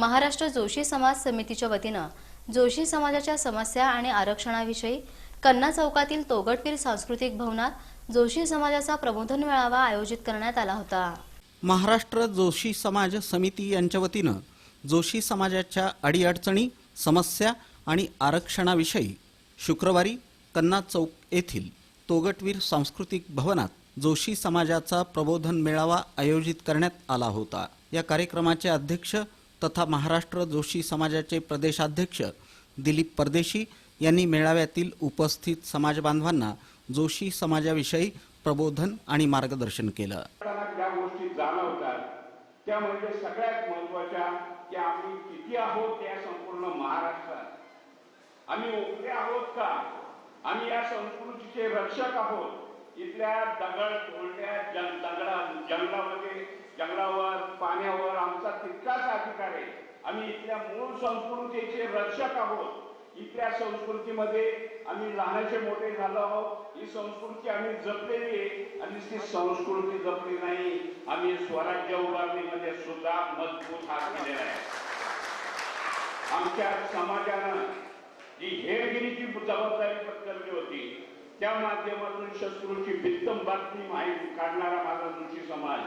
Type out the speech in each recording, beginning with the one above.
महाराष्ट्र जोशी समाज समितीच्या वतीनं जोशी समाजाच्या समस्या आणि आरक्षणाविषयी कन्ना चौकातील तोगटवीर सांस्कृतिक भवनात जोशी समाजाचा प्रबोधन मेळावा आयोजित करण्यात आला होता. महाराष्ट्र जोशी समाज समिती यांच्या वतीनं जोशी समाजाच्या अडीअडचणी समस्या आणि आरक्षणाविषयी शुक्रवारी कन्ना चौक येथील तोगटवीर सांस्कृतिक भवनात जोशी समाजाचा प्रबोधन मेळावा आयोजित करण्यात आला होता. या कार्यक्रमाचे अध्यक्ष तथा महाराष्ट्र जोशी समाजाचे प्रदेशाध्यक्ष दिलीप परदेशी यांनी मेळाव्यातील उपस्थित समाज बांधवांना जोशी समाजाविषयी प्रबोधन आणि मार्गदर्शन केलं. ज्या गोष्टी जाणवतात. त्या म्हणजे सगळ्यात महत्त्वाच्या की आम्ही किती आहोत या संपूर्ण महाराष्ट्रात. आम्ही ओकले आहोत का? आम्ही या संस्कृतीचे रक्षक आहोत. इथल्या दगड तोडल्या जंग दगडा जंगलामध्ये जंगलावर पाण्यावर आमचा तितकाच अधिकार आहे. आम्ही इथल्या मूळ संस्कृतीचे रक्षक आहोत. इथल्या संस्कृतीमध्ये आम्ही लहानाचे मोठे झालो आहोत. ही संस्कृती आम्ही जपलेली आहे. आणि ती संस्कृती जपली नाही. आम्ही स्वराज्य उभारणीमध्ये सुद्धा मजबूत हात दिलेला आहे. आमच्या समाजानं जी हेरगिरीची जबाबदारी पत्करली होती त्या माध्यमातून शत्रूची भित्तम बातमी माहिती काढणारा माझा समाज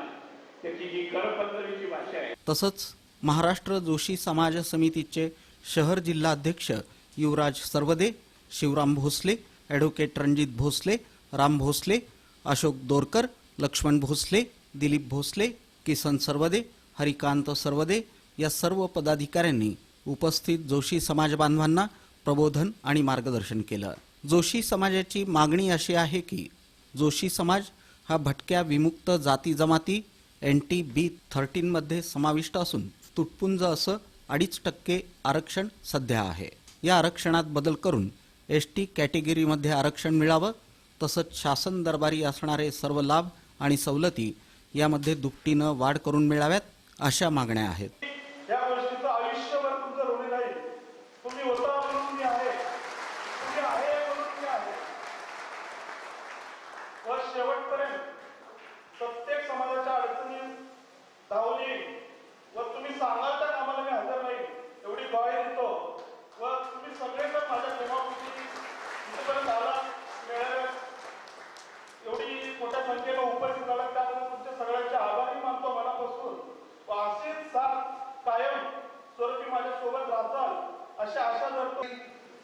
त्याची जी करपद्धतीची भाषा आहे. तसंच महाराष्ट्र जोशी समाज समितीचे शहर जिल्हाध्यक्ष युवराज सरवदे शिवराम भोसले ॲडव्होकेट रणजित भोसले राम भोसले अशोक दोरकर लक्ष्मण भोसले दिलीप भोसले किसन सरवदे हरिकांत सरवदे या सर्व पदाधिकाऱ्यांनी उपस्थित जोशी समाज बांधवांना प्रबोधन आणि मार्गदर्शन केलं. जोशी समाजाची मागणी अशी आहे की जोशी समाज हा भटक्या विमुक्त जाती जमाती टी बी थर्टीनमध्ये समाविष्ट असून तुटपुंज असं अडीच टक्के आरक्षण सध्या आहे. या आरक्षणात बदल करून एस टी कॅटेगरीमध्ये आरक्षण मिळावं तसंच शासन दरबारी असणारे सर्व लाभ आणि सवलती यामध्ये दुपटीनं वाढ करून मिळाव्यात अशा मागण्या आहेत.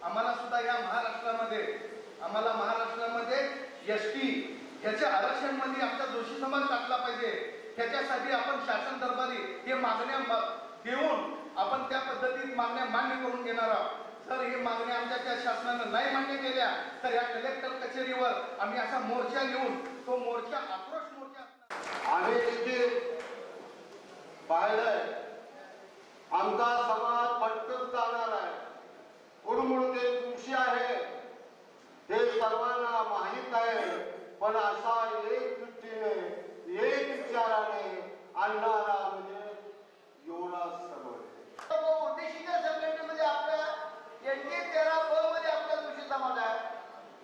आम्हाला सुद्धा या महाराष्ट्रामध्ये आम्हाला महाराष्ट्रामध्ये एस टी ह्याच्या आरक्षणमध्ये आमचा दोषी समाज टाकला पाहिजे. ह्याच्यासाठी आपण शासन दरबारी हे मागण्या देऊन आपण त्या पद्धतीत मागण्या मान्य करून घेणार आहोत. तर हे मागण्या आमच्या त्या शासनानं नाही मान्य केल्या तर या कलेक्टर कचेरीवर आम्ही असा मोर्चा घेऊन तो मोर्चा आक्रोश मोर्चा आम्ही इथे पाहिलंय आमचा समाज भटकत जाणार आहे कुणमुळ ते दिवशी आहे हे सर्वांना माहीत आहे पण असा एक दृष्टीने एक विचाराने आणणार म्हणजे एवढा समज उद्देशिका संघटनेमध्ये आपल्या एनटी तेरा ब मध्ये आपला दोषी समाज आहे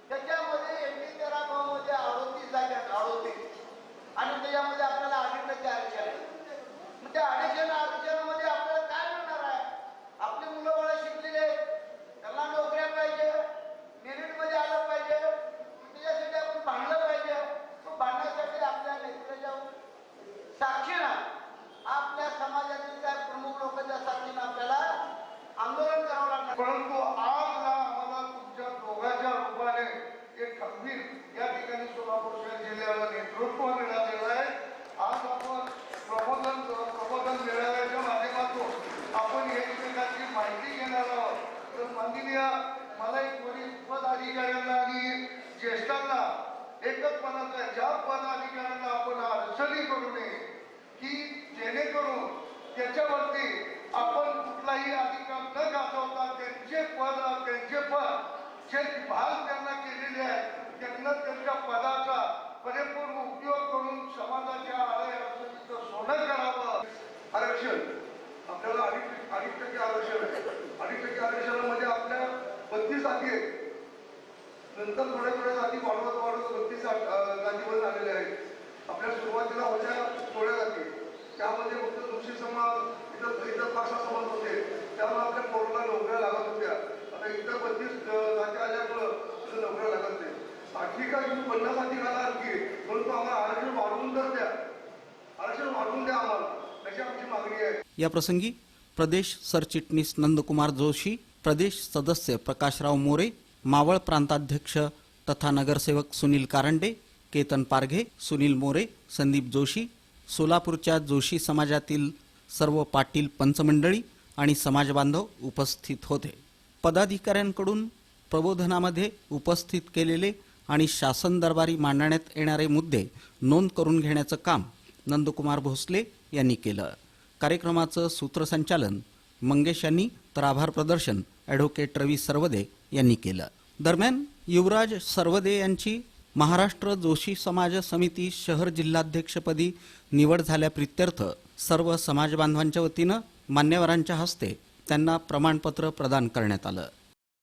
त्याच्यामध्ये एनटी तेरा ब मध्ये अडोतीस जागा आहेत, अडोतीस आणि त्याच्यामध्ये आपल्याला अडीच टक्के आरक्षण आहे. मग त्या अडीचशे आरक्षणामध्ये आपल्याला काय मिळणार आहे आपली मुलं बाळं शिकलेली आहेत त्यांना नोकऱ्या पाहिजे मेरिटमध्ये आलं पाहिजे त्याच्यासाठी आपण भांडलं पाहिजे तो भांडण्यासाठी आपल्या नेत्याच्या साक्षीनं आपल्या समाजातील त्या प्रमुख लोकांच्या साठी आपल्याला आंदोलन करावं लागणार. परंतु आज आम्हाला तुमच्या दोघांच्या रूपाने एक खंबीर या ठिकाणी सोलापूर जिल्ह्याला नेतृत्व मिळालं त्यांना त्यांच्या पदाचा परिपूर्ण उपयोग करून समाजाच्या आळ्या अडचणीचं सोनं करावं आरक्षण. आपल्याला अडीच अडीच टक्के आरक्षण आहे. अडीच टक्के आरक्षणामध्ये आपल्या बत्तीस जाती आहेत. नंतर थोड्या थोड्या जाती वाढवत वाढवत बत्तीस जातीवर झालेले आहेत. आपल्या सुरुवातीला होत्या थोड्या जाती. त्यामध्ये फक्त तुळशी समाज इथं इतर पासा समाज होते. त्यामुळे आपल्या पोरला नोकऱ्या लागत होत्या. आता इतर बत्तीस जाती आल्यामुळं तिथं नोकऱ्या लागत ठीक आहे तुम्ही पन्नास अधिकार आणखी परंतु आम्हाला आरक्षण वाढवून तर द्या. आरक्षण वाढवून द्या आम्हाला. अशी आमची मागणी आहे. या प्रसंगी प्रदेश सरचिटणीस नंदकुमार जोशी प्रदेश सदस्य प्रकाशराव मोरे मावळ प्रांताध्यक्ष तथा नगरसेवक सुनील कारंडे केतन पारघे सुनील मोरे संदीप जोशी सोलापूरच्या जोशी समाजातील सर्व पाटील पंचमंडळी आणि समाजबांधव उपस्थित होते. पदाधिकाऱ्यांकडून प्रबोधनामध्ये उपस्थित केलेले आणि शासन दरबारी मांडण्यात येणारे मुद्दे नोंद करून घेण्याचं काम नंदकुमार भोसले यांनी केलं. कार्यक्रमाचं सूत्रसंचालन मंगेश यांनी तर आभार प्रदर्शन ॲडव्होकेट रवी सरवदे यांनी केलं. दरम्यान युवराज सरवदे यांची महाराष्ट्र जोशी समाज समिती शहर जिल्हाध्यक्षपदी निवड झाल्याप्रित्यर्थ सर्व समाजबांधवांच्या वतीनं मान्यवरांच्या हस्ते त्यांना प्रमाणपत्र प्रदान करण्यात आलं.